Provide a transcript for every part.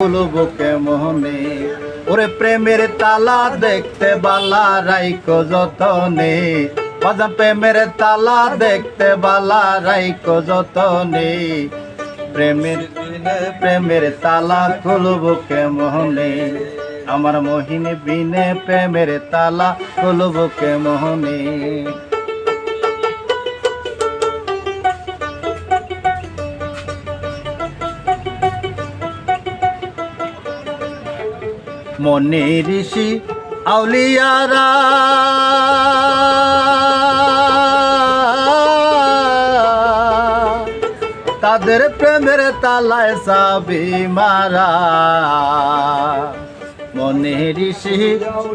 খুলবো কেমনে? ওরে প্রেমের তালা দেখতে বালা রাইকো যতনে। বাজান প্রেমের তালা দেখতে বালা রাইকো যতনে। প্রেমের প্রেমের তালা খুলবো কেমনে? আমার মোহিনী বিনে প্রেমের তালা খুলবো কেমনে? মনে ঋষি আউলিয়ারা। তাদের প্রেমের তালায় সাবি মারা। মনে ঋষি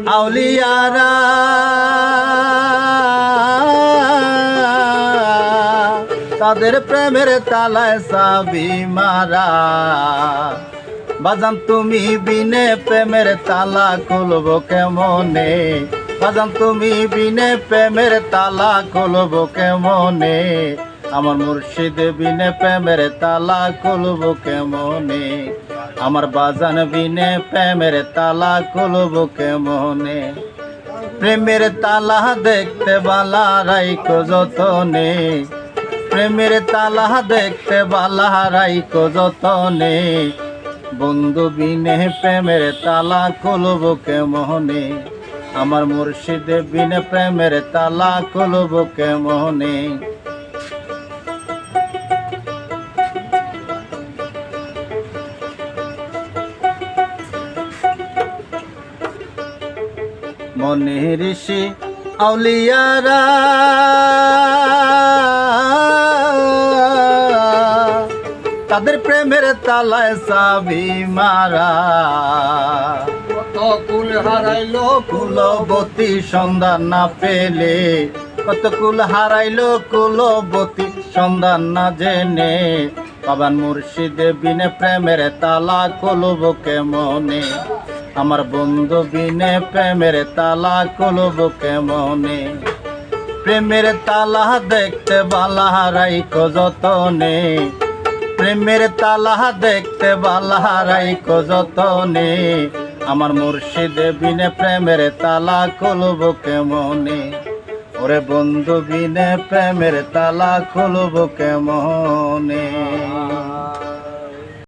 আউলিয়ারা। তাদের প্রেমের তালায় সাবি মারা। বাজান তুমি বিনে প্রেমের তালা খুলব কেমনে? বাজান তুমি বিনে প্রেমের তালা খুলব কেমনে? আমার মুর্শিদ বিনে প্রেমের তালা খুলব কেমনে? আমার বাজান বিনে প্রেমের তালা খুলব কেমনে? প্রেমের তালা দেখতে বালা রাইকো যতনে? প্রেমের তালা দেখতে বালা রাইকো যতনে? বন্ধু বিনে প্রেমের তালা খুলব কেমনে? আমার মুর্শিদ বিনে প্রেমের তালা খুলব কেমনে? মনে ঋষি আউলিয়ারা তাদের প্রেমের তালায় সাবি মারা। কত কুল হারাইলো কুলবতী সন্ধান না পেলে। কত কুল হারাইলো কুলবতী সন্ধান না জেনে। পাবান মুর্শিদ বিনে প্রেমের তালা কলব কেমনে? আমার বন্ধু বিনে প্রেমের তালা কলব কেমনে? প্রেমের তালা দেখতে বালা রাইকো যতনে। প্রেমের তালা দেখতে বালা যত যতনে। আমার মুর্শিদে বিনে প্রেমের তালা খুলব কেমনে? ওরে বন্ধু, বিনে প্রেমের তালা খুলব কেমনে?